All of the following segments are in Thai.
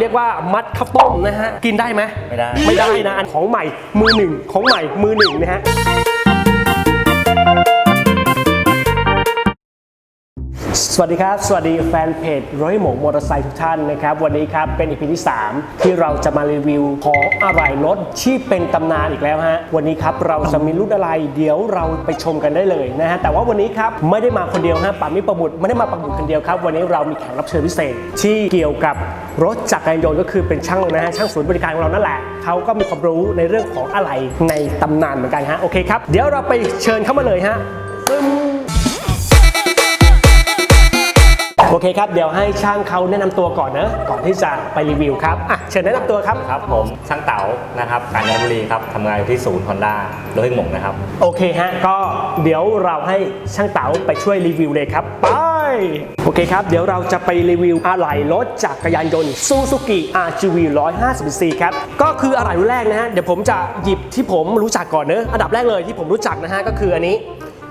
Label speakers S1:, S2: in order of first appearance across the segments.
S1: เรียกว่ามัดข้าวต้มนะฮะ กินได้ไหม
S2: ไม่ได้
S1: ไม่ได้นะอันของใหม่มือหนึ่งของใหม่มือหนึ่งนะฮะ สวัสดีครับ สวัสดีแฟนเพจร้อยหมงมอเตอร์ไซค์ทุกท่านนะครับ วันนี้ครับเป็นอีพีที่ 3 ที่เราจะมารีวิวของอะไรรถที่เป็นตำนานอีกแล้วฮะ วันนี้ครับเราจะมีรุ่นอะไร เดี๋ยวเราไปชมกันได้เลยนะฮะ แต่ว่าวันนี้ครับไม่ได้มาคนเดียวฮะป่ามิประบุตรไม่ได้มาประบุตรคนเดียวครับ วันนี้เรามีแขกรับเชิญพิเศษที่เกี่ยวกับ รถจักรยานยนต์ก็คือเป็นช่างนะฮะช่างศูนย์บริการของเรานั่นแหละเขาก็มีความรู้ในเรื่องของอะไรในตำนานเหมือนกันฮะโอเคครับเดี๋ยวเราไปเชิญเข้ามาเลยฮะปึ้มโอเคครับ เดี๋ยวให้ช่างเขาแนะนำตัวก่อนนะ ก่อนที่จะไปรีวิวครับอะเชิญแนะนำตัวครับ
S2: ครับผมช่างเต๋านะครับกาญจนบุรีครับทำงานอยู่ที่ศูนย์ฮอนด้าโลหิตหมงนะครับ
S1: โอเคฮะ ก็เดี๋ยวเราให้ช่างเต๋าไปช่วยรีวิวเลยครับไป โอเคครับ เดี๋ยวเราจะไปรีวิวอะไหล่รถจักรยานยนต์ Suzuki RGV 150cc ครับ ก็คืออะไหล่รุ่นแรกนะฮะ เดี๋ยวผมจะหยิบที่ผมรู้จักก่อนเนอะอันดับแรกเลยที่ผมรู้จักนะฮะ ก็คืออันนี้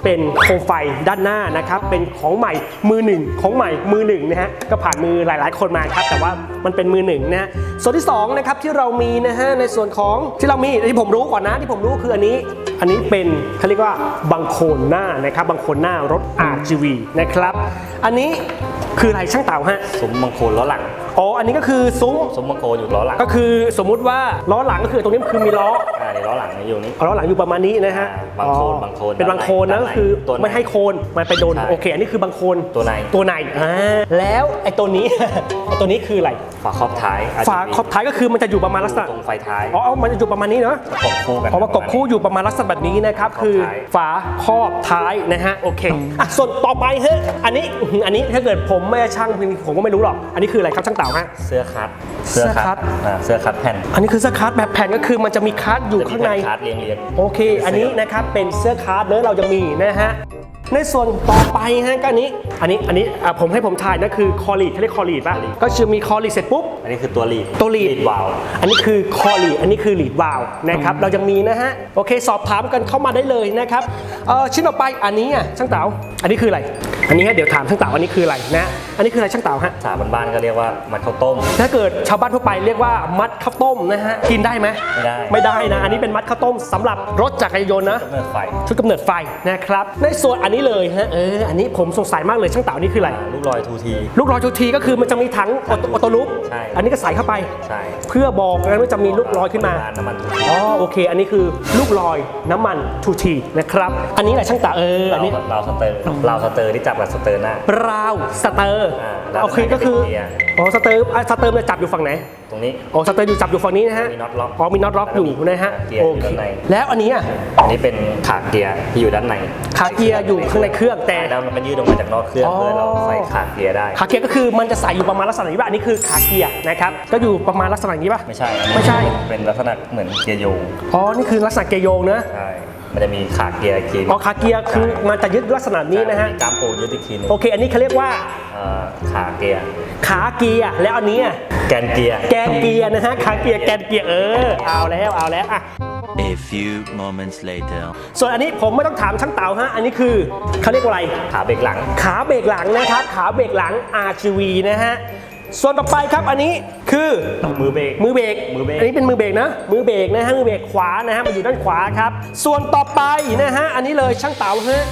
S1: เป็นโคมไฟด้านหน้านะครับ เป็นของใหม่มือหนึ่งของใหม่มือหนึ่งนะฮะ ก็ผ่านมือหลาย ๆ คนมาครับ แต่ว่ามันเป็นมือหนึ่งนะฮะ ส่วนที่สองนะครับที่เรามีนะฮะในส่วนของที่เรามีที่ผมรู้ก่อนนะที่ผมรู้คืออันนี้ อันนี้เป็นเขาเรียกว่าบังโคลนหน้านะครับบังโคลนหน้ารถ RGV นะครับ อันนี้คืออะไรช่างเต่าฮะ
S2: สมบังโคลล้อหลัง
S1: อ๋ออันนี้ก็คือซุ้ม
S2: ซุ้มบังโคลอยู่ล้อหลัง
S1: ก็คือสมมุติว่าล้อหลังก็คือตรงนี้คือมีล้อ
S2: อ่าในล้อหลังเนี่ยอยู่นี่
S1: ล้อหลังอยู่ประมาณนี้นะฮะ
S2: อ่าบางโคลน
S1: อ๋อบา
S2: งโคลน
S1: เป็นบางโคลนนะ
S2: ด้านใน
S1: ก็คือ
S2: ตัวใน
S1: ไม่ให้โคลนมันไปโดน
S2: ใช่
S1: โอเคอันนี้คือบางโคลน
S2: ตัวใน
S1: ตัวในอ่าแล้วไอ้ตัวนี้ไอ้ตัวนี้คืออะไร
S2: ฝาครอบท้าย
S1: ฝาขอบท้ายก็คือมันจะอยู่ประมาณลักษณะ
S2: ตรงไฟท้าย
S1: อ๋อเอามันจะอยู่ประมาณนี้เนาะ
S2: ประกบคู่กัน
S1: พอประกบคู่อยู่ประมาณลักษณะแบบนี้นะครับ
S2: ครอบ
S1: คือ
S2: ท้าย
S1: ฝาครอบท้ายนะฮะโอเคอะส่วนต่อไปเฮ้ยอันนี้อื้อหืออันนี้ถ้าเกิดผมไม่ใช่ช่างผมก็ไม่รู้หรอกอันนี้คืออะไรครับช่างเต่าฮะ
S2: เสื้อคัด
S1: เสื้อคัด
S2: อ่าเสื้อคัดแผ่น
S1: อันนี้คือเสื้อคัสแบบแผ่นก็คือมันจะมีคัสอยู่ข้างใน
S2: จะมีแผ่คัดเรียงเรียง
S1: โอเค อันนี้นะครับเป็นเสื้อคาร์ดเนื้อะเราจะมีนะฮะ ในส่วนต่อไปฮะก็อันนี้ อันนี้ อันนี้อะผมให้ผมถ่ายนะคือคอลีดเขาเรียกคอลีดป่ะ ก็คือมีคอลีดเสร็จปุ๊บ
S2: อันนี้คือตัวลีด
S1: ตัวลีด
S2: วาล์ว
S1: อันนี้คือคอลีดอันนี้คือลีดวาลนะครับ เราจะมีนะฮะ โอเค สอบถามกันเข้ามาได้เลยนะครับ เออชิ้นต่อไป อันนี้อะช่างเต๋าอันนี้คืออะไร อันนี้ฮะเดี๋ยวถามช่างเต๋าอันนี้คืออะไรนะ อันนี้คืออะไรช่างเต๋าฮะ
S2: สาบ้านๆก็เรียกว่ามันข้าวต้ม
S1: ถ้าเกิดชาวบ้านทั่วไปเรียกว่ามัดข้าวต้มนะฮะ กินได้ไหม
S2: ไม่ได้
S1: ไม่ได้นะ อันนี้เป็นมัดข้าวต้มสำหรับรถจักรยานยนต์นะ
S2: กำเนิดไฟ
S1: ชุดกำเนิดไฟนะครับ ในส่วนอันนี้เลยฮะเอออันนี้ผมสงสัยมากเลยช่างเต่านี่คืออะไร
S2: ลูกลอยทูที
S1: ลูกลอยทุกทีก็คือมันจะมีถังออโตออโตลุก
S2: ใช่
S1: อันนี้ก็ใส่เข้าไป
S2: ใช่
S1: เพื่อบอกนะว่าจะมีลูกลอยขึ้นมา
S2: น้ำมันทูที
S1: อ๋อโอเค อันนี้คือลูกลอยน้ำมันทูทีนะครับ อันนี้แหละช่างเต่าเอออันนี้
S2: เราสเตอร์เราสเตอร์ที่จับกับสเตอร์หน้า
S1: ราวสเตอร์
S2: อ่าแล้ว
S1: โอเคก็คือ
S2: เป็นเกียร์
S1: อ๋อสเตอร์อะสเตอร์มันจะจับอยู่ฝั่งไหน
S2: ตรงนี้
S1: อ๋อสเตอร์อยู่จับอยู่ฝั่งนี้นะฮะ
S2: มีน็อตล็อก
S1: อ๋อมีน็อตล็อกอยู่นะฮะ
S2: เกียร์
S1: โอ
S2: อยู่
S1: เค
S2: ด้านใน
S1: แล้วอันนี้อะ
S2: อันนี้เป็นขาเกียร์ที่อยู่ด้านใน
S1: ขาเกียร์อยู่ข้างในเครื่องแต่
S2: แล้วมันก็ยืดออกมาจากนอกเครื่อง
S1: อ๋อ
S2: เพื่อเราใส่ขาเกียร์ได้
S1: ขาเกียร์ก็คือมันจะใส่อยู่ประมาณลักษณะนี้ป่ะอันนี้คือขาเกียร์นะครับก็อยู่ประมาณลักษณะนี้ป่ะ
S2: ไม่ใช่อันนี้
S1: ไม่ใช่
S2: เป็นลักษณะเหมือนเกียร์โยง
S1: อ๋อนี่คือลักษณะเกียร์โยงนะ
S2: ใช่มันจะมีขาเกียร์อีกที
S1: อ๋อขาเกียร์คือมันจะยึดลักษณะนี้นะฮะ
S2: มีกล้ามปูยึดอีกทีหนึง
S1: โอเค อันนี้เขาเรียกว่า
S2: เอ่อขาเกียร์
S1: ขาเกียร์แล้วอันนี้อะ
S2: แกนเกียร์
S1: แกนเกียร์นะฮะขาเกียร์แกนเกียร์เออเอาแล้วเอาแล้วอะ
S3: A few moments later.
S1: ส่วนอันนี้ผมไม่ต้องถามช่างเต่าฮะ อันนี้คือเขาเรียกว่าอะไร
S2: ขาเบรกหลัง
S1: ขาเบรกหลังนะครับ ขาเบรกหลัง RGV นะฮะ ส่วนต่อไปครับอันนี้คือ
S2: มือเบรก
S1: มือเบรก
S2: มือเบรก
S1: นนี้เป็นมือเบรกนะ มือเบรกนะฮะมือเบรกขวานะฮะมันอยู่ด้านขวาครับ ส่วนต่อไปนะฮะอันนี้เลยช่างเต๋าฮะ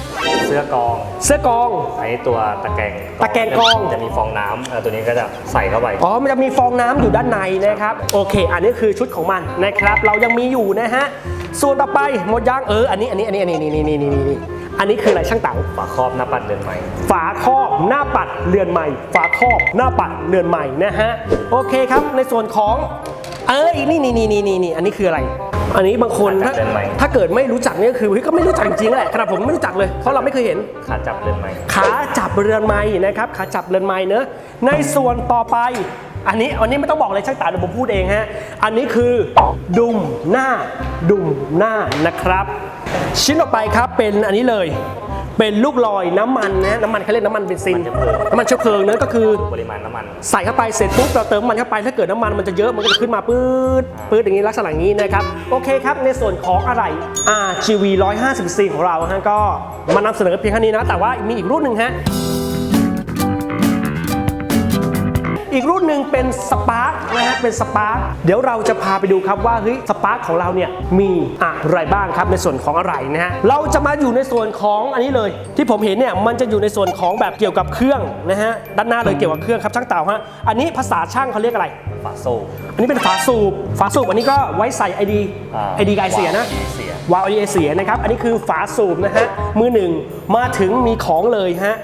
S2: เสื้อกอง
S1: เสื้อกอง
S2: อันนี้ตัวตะแกรง
S1: ตะแกรงกรอง
S2: จะมีฟองน้ำเอ่อตัวนี้ก็จะใส่เข้าไป
S1: อ๋อมันจะมีฟองน้ำอยู่ด้านในนะครับโอเค อันนี้คือชุดของมันนะครับ เรายังมีอยู่นะฮะส่วนต่อไปหมดยังเอออันนี้อันนี้อันนี้อันนี้นี่นี่นี่นี่นี่ อันนี้คืออะไรช่างเต๋า
S2: ฝาครอบหน้าปัดเดินใหม่
S1: ฝาครอบหน้าปัดเรือนใหม่ ฝาครอบหน้าปัดเรือนใหม่นะฮะโอเคครับในส่วนของเอ้ยนี่นี่นี่นี่นี่นี่อันนี้คืออะไร อันนี้บางคนถ้า
S2: ขาจับเรือนใหม่
S1: ถ้าเกิดไม่รู้จักเนี่ยคือเฮ้ยก็ไม่รู้จักจริงๆแหละขนาดผมไม่รู้จักเลยเพราะเราไม่เคยเห็น
S2: ขาจับเดินใหม่
S1: ขาจับเรือนไม้นะครับขาจับเรือนไม้เนอะในส่วนต่อไปอันนี้อันนี้ไม่ต้องบอกเลยช่างตาเดี๋ยวผมพูดเองฮะ อันนี้คือดุมหน้าดุมหน้านะครับ ชิ้นต่อไปครับเป็นอันนี้เลย เป็นลูกลอยน้ำมันนะน้ำมันเขาเรียกน้ำมันเบนซิน
S2: น้ำมันเชื้อเพลิง
S1: น้ำมันเชื้อเพลิงเนอะก็คือ
S2: ปริมาณน้ำมัน
S1: ใส่เข้าไปเสร็จปุ๊บเราเติมน้ำมันเข้าไปถ้าเกิดน้ำมันมันจะเยอะมันก็จะขึ้นมาปื๊ดปื๊ดอย่างนี้ลักษณะอย่างนี้นะครับโอเคครับในส่วนของอะไร RGV 150 c ของเราฮะก็มานำเสนอเพียงแค่นี้นะแต่ว่ามีอีกรุ่นหนึ่งฮะ อีกรุ่นหนึ่งเป็นสปาร์กนะฮะเป็นสปาร์กเดี๋ยวเราจะพาไปดูครับว่าเฮ้ยสปาร์กของเราเนี่ยมีอะไรบ้างครับในส่วนของอะไรนะฮะเราจะมาอยู่ในส่วนของอันนี้เลย ที่ผมเห็นเนี่ยมันจะอยู่ในส่วนของแบบเกี่ยวกับเครื่องนะฮะด้านหน้าเลยเกี่ยวกับเครื่องครับช่างเต่าฮะอันนี้ภาษาช่างเขาเรียกอะไร
S2: ฝาโซ่
S1: อันนี้เป็นฝาสูบฝาสูบอันนี้ก็ไว้ใส่ไอดี
S2: อ่า
S1: ไอดีกายเสียนะ
S2: วาล์ว ID เสีย
S1: วาล์วไอดีเสียนะครับอันนี้คือฝาสูบนะฮะมือหนึ่งมาถึงมีของเลยฮะ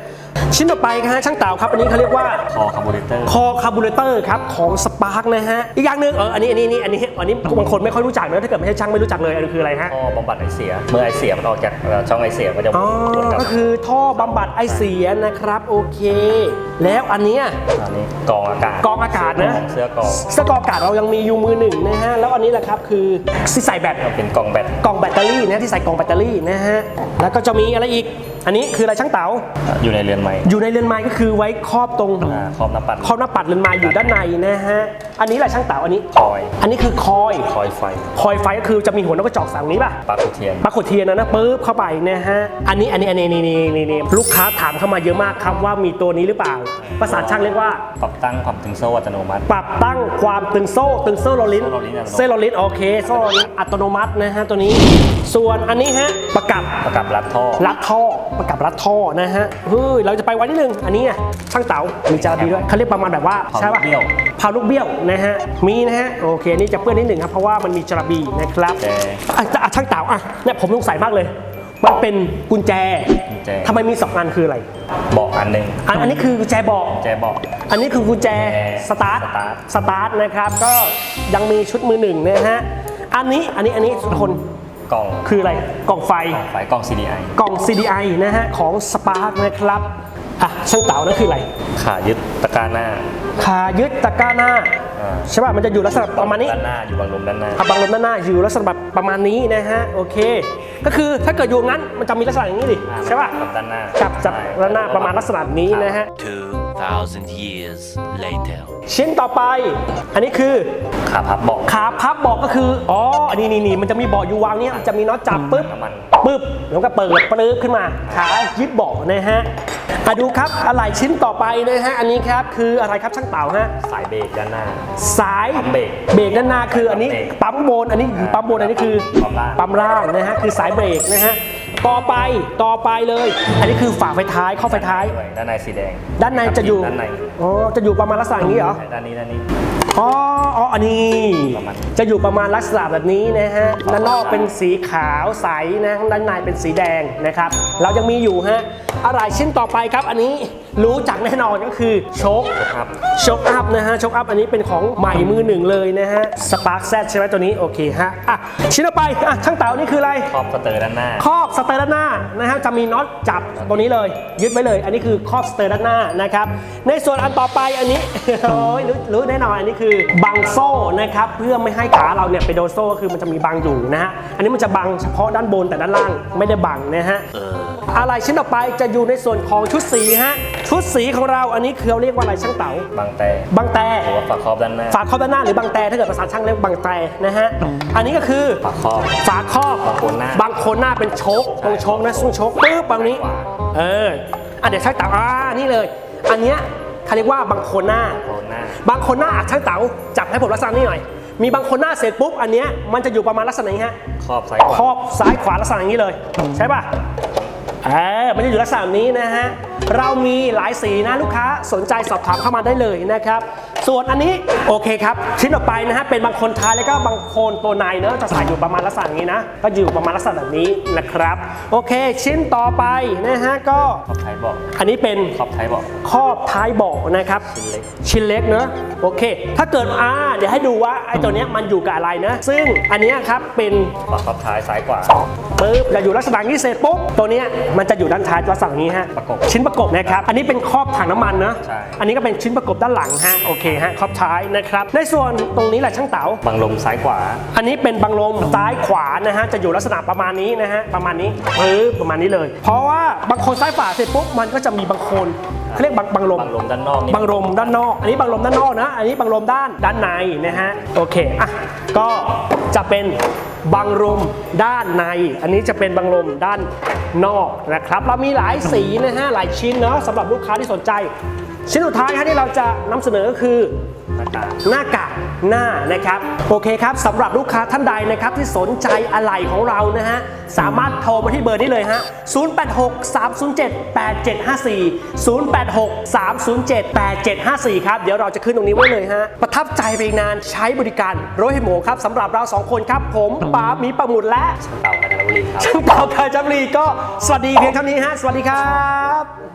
S1: ชิ้นต่อไปฮะช่างเต่าครับอันนี้เขาเรียกว่า
S2: คอคาร์บูเรเตอร์
S1: คอคาร์บูเรเตอร์ครับของสปาร์กนะฮะอีกอย่างหนึ่งเอออันนี้อันนี้อันนี้อันนี้บางคนไม่ค่อยรู้จักนะถ้าเกิดไม่ใช่ช่างไม่รู้จักเลยอันนี้คืออะไรฮะ
S2: ท่อบำบัดไอเสีย เมื่อไอเสียมันออกจากเอ่อช่องไอเสียก็จะ
S1: อ๋อ
S2: วนกลับ
S1: ก็คือท่อบำบัดไอเสียนะครับโอเค แล้วอันเนี้ย
S2: อันนี้กรองอากาศ
S1: กรองอากาศนะ
S2: เสื้อกรอง
S1: เสื้อกรองอากาศเรายังมีอยู่มือหนึ่งนะฮะแล้วอันนี้แหละครับคือที่ใส่แบต
S2: เป็นกล่องแบต
S1: กล่องแบตเตอรี่นะที่ใส่กล่องแบตเตอรี่นะฮะ แล้วก็จะมีอะไรอีกอันนี้คืออะไรช่างเต๋า
S2: อยู่ในเรือนไม้
S1: อยู่ในเรือนไม้ก็คือไว้ครอบตรง
S2: อ่าครอบน้ำปัด
S1: ครอบหน้าปัดเรือนไม้อยู่ด้านในนะฮะอันนี้แหละช่างเต๋าอันนี้
S2: คอย
S1: อันนี้คือคอย
S2: คอยไฟ
S1: คอยไฟก็คือจะมีหัวนกกระจอกสั่งนี้ป่ะ
S2: ปลั๊กเทียน
S1: ปลั๊กขดเทียนนะนะปึ๊บเข้าไปนะฮะอันนี้อันนี้อันนี้นี่นี่นี่นี่ลูกค้าถามเข้ามาเยอะมากครับว่ามีตัวนี้หรือเปล่า ภาษาช่างเรียกว่า
S2: ปรับตั้งความตึงโซ่อัตโนมัติ
S1: ปรับตั้งความตึงโซ่ตึงโซ่โรลิน
S2: โซ่โรลลิ้นอัตโนมัติ
S1: เส้นโรลินโอเคโซ่โรลินอัตโนมัตินะฮะตัวนี้ ส่วนอันนี้ฮะประกับ
S2: ประกับรัดท่อ
S1: รัดท่อ ประกับรัดท่อนะฮะเฮ้ยเราจะไปวันนิดนึงอันนี้อะช่างเต๋ามีจาระบีด้วยเขาเรียกประมาณแบบว่า
S2: เผา
S1: ใช่
S2: ลู
S1: ป่ะ
S2: กเบี้ยว
S1: เผาลูกเบี้ยวนะฮะมีนะฮะโอเคนี่จะเปื้อนนิดหนึ่งครับเพราะว่ามันมีจาระบีนะครับ
S2: แต่
S1: อะอะช่างเต๋าอะเนี่ยผมสงสัยมากเลยมันเป็นกุญแจ
S2: กุญแจ
S1: ทำไมมีสองอันคืออะไร
S2: เบอกอันหนึ่ง
S1: อันอันนี้คือกุญแจเบอก
S2: แจเบอก
S1: อันนี้คือกุญแจสตาร์ท
S2: สตาร์ท
S1: สตาร์ทนะครับ ก็ยังมีชุดมือหนึ่งนะฮะ อันนี้ อันนี้ อันนี้ทุกคน
S2: กล่อง
S1: คืออะไรกล่องไฟ
S2: กล่องไฟกล่อง CDI
S1: กล่อง CDI นะฮะของ Spark นะครับอะช่างเต๋านั่นคืออะไร
S2: ขายึดตะกร้าหน้า
S1: ขายึดตะกร้าหน้า
S2: อ่า
S1: ใช่ป่ะมันจะอยู่ลักษณะประมาณนี้
S2: ด้านหน้าอยู่บังลมด้านหน้า
S1: อะบังลมด้านหน้าอยู่ลักษณะแบบประมาณนี้นะฮะโอเค ก็คือถ้าเกิดอยู่งั้นมันจะมีลักษณะอย่างนี้ดิ
S2: อ่า
S1: ใช่ป่ะ
S2: กับด้านหน้า
S1: กับจาก
S2: ใช่
S1: ด้านหน้าประมาณลักษณะนี้นะฮะ
S3: 2,000 years later.
S1: ชิ้นต่อไป อันนี้คือ
S2: ขาพับเบอก
S1: ขาพับเบอกก็คือ อ๋อ นี่นี่นี่มันจะมีเบาะอยู่วางเนี่ยมันจะมีน็อตจับปุ๊บ
S2: น้ำมัน
S1: ปุ๊บแล้วก็เปิดปลื้บขึ้นมา ขายึดเบาะนะฮะอะดูครับอะไรชิ้นต่อไปนะฮะ อันนี้ครับคืออะไรครับช่างเต่าฮะ
S2: สายเบรกด้านหน้า
S1: สาย
S2: ปั๊มเบรก
S1: เบรกด้านหน้าคืออันนี้
S2: ปั๊มเบรก
S1: ปั๊มบน อันนี้คือปั๊มบนอันนี้คือ
S2: ปั๊มล่าง
S1: ปั๊มล่างนะฮะ คือสายเบรกนะฮะ ต่อไปต่อไปเลย อันนี้คือฝาไฟท้ายข้อไฟท้าย
S2: ด้วยด้านในสีแดง
S1: ด้านในจะอยู่
S2: ด้านใน
S1: อ๋อจะอยู่ประมาณลักษณะอย่างนี้เหรอ
S2: ใช่ด้านนี้ด้านนี้
S1: อ๋ออ๋ออันนี้
S2: ประมาณ
S1: จะอยู่ประมาณลักษณะแบบนี้นะฮะด้านนอกเป็นสีขาวใสนะด้านในเป็นสีแดงนะครับ เรายังมีอยู่ฮะอะไรชิ้นต่อไปครับอันนี้ รู้จักแน่นอนก็คือโชค
S2: ครับ
S1: โชคอัพนะฮะโชคอัพอันนี้เป็นของใหม่มือหนึ่งเลยนะฮะสปาร์คแซใช่ไหมตัวนี้โอเคฮะอะชิ้นต่อไปอะช่างเต๋านี่คืออะไร
S2: ครอบสเตอร์ด้านหน้า
S1: ครอบสเตอร์ด้านหน้านะฮะจะมีน็อตจับตัวนี้เลย ยึดไว้เลย อันนี้คือครอบสเตอร์ด้านหน้านะครับในส่วนอันต่อไปอันนี้โอ้ยรู้รู้แน่นอนอันนี้คือบังโซ่นะครับเพื่อไม่ให้ขาเราเนี่ยไปโดนโซ่ก็คือมันจะมีบังอยู่นะฮะอันนี้มันจะบังเฉพาะด้านบนแต่ด้านล่างไม่ได้บังนะฮะอะไรชิ้นต่อไปจะอยู่ในส่วนของชุดสีฮะชุดสีของเราอันนี้คือเราเรียกว่าอะไรช่างเต๋า
S2: บางแต่
S1: บังแต่
S2: หรือว่าฝาครอบด้านหน้า
S1: ฝาครอบด้านหน้าหรือบังแต่ถ้าเกิดภาษาช่างเรียกบังแต่นะฮะอันนี้ก็คือ
S2: ฝาครอบ
S1: ฝาครอบ
S2: บางโคนหน้า
S1: บางโคนหน้าเป็นโชคตรงโชคนะซึ่งโชคปึ๊บบางนี้
S2: ขวา
S1: เอออะเดี๋ยวช่างเต๋าอ่านี่เลย อันเนี้ยเขาเรียกว่าบางโคนหน้า
S2: โคนหน้า
S1: บางโคนหน้าอะช่างเต๋าจับให้ผมลักษณะนี้หน่อยมีบางโคนหน้าเสร็จปุ๊บอันเนี้ยมันจะอยู่ประมาณลักษณะนี้ฮะ
S2: ครอบซ้ายข
S1: คร
S2: วา
S1: อบซ้ายขวาลักษณะอย่างนี้เลย ใช่ป่ะเออมันจะอยู่ลักษณะนี้นะฮะ เรามีหลายสีนะลูกค้าสนใจสอบถามเข้ามาได้เลยนะครับ ส่วนอันนี้โอเคครับชิ้นต่อไปนะฮะเป็นบางคนท้ายแล้วก็บางโคนตัวในเนอะจะใส่อยู่ประมาณลักษณะอย่างนี้นะ ก็อยู่ประมาณลักษณะแบบนี้นะครับ โอเค ชิ้นต่อไปนะฮะก็
S2: ครอบท้ายเบอก
S1: อันนี้เป็น
S2: ครอบท้ายเบอก
S1: ครอบท้ายเบาะนะครับ
S2: ชิ้นเล็ก
S1: ชิ้นเล็กเนอะโอเค ถ้าเกิดอ่าเดี๋ยวให้ดูว่าไอ้ตัวเนี้ยมันอยู่กับอะไรนะ ซึ่งอันเนี้ยครับเป็น
S2: ฝาครอบท้ายซ้ายขวา
S1: ปึ๊บจะอยู่ลักษณะนี้เสร็จปุ๊บตัวเนี้ยมันจะอยู่ด้านท้ายลักษณะนี้ฮะ
S2: ประกบ
S1: ชิ้นประกบนะครับอันนี้เป็นครอบถังน้ำมันนะ
S2: ใช่
S1: อันนี้ก็เป็นชิ้นประกบด้านหลังฮะโอเคฮะครอบท้ายนะครับในส่วนตรงนี้แหละช่างเต๋า
S2: บังลมซ้ายขวา
S1: อันนี้เป็นบังลมซ้ายขวานะฮะจะอยู่ลักษณะประมาณนี้นะฮะประมาณนี้ปึ๊บประมาณนี้เลย เพราะว่าบางโคนซ้ายขวาเสร็จปุ๊บมันก็จะมีบางโคนเขาเรียกบังบังลม
S2: บังลมด้านนอกนี่
S1: บังลมด้านนอก อันนี้บังลมด้านนอกนะ อันนี้บังลมด้านด้านในนะฮะ โอเค อะ ก็จะเป็น บังลมด้านใน อันนี้จะเป็นบังลมด้านนอกนะครับ เรามีหลายสีนะฮะหลายชิ้นเนาะสำหรับลูกค้าที่สนใจ ชิ้นสุดท้ายที่เราจะนำเสนอก็คือ
S2: หน้ากาก
S1: หน้ากากหน้านะครับ โอเคครับสำหรับลูกค้าท่านใดนะครับที่สนใจอะไหล่ของเรานะฮะ สามารถโทรมาที่เบอร์นี้เลยฮะ 086 307 8754 086 307 8754 ครับ เดี๋ยวเราจะขึ้นตรงนี้ไว้เลยฮะ ประทับใจไปอีกนานใช้บริการรถให้หมูครับสำหรับเราสองคนครับ ผมป๋าหมีประมุดและ
S2: เต่ากาญจนบุรีครับ
S1: ช่างเป่ากาญจนบุรีก็สวัสดีเพียงเท่านี้ฮะสวัสดีครับ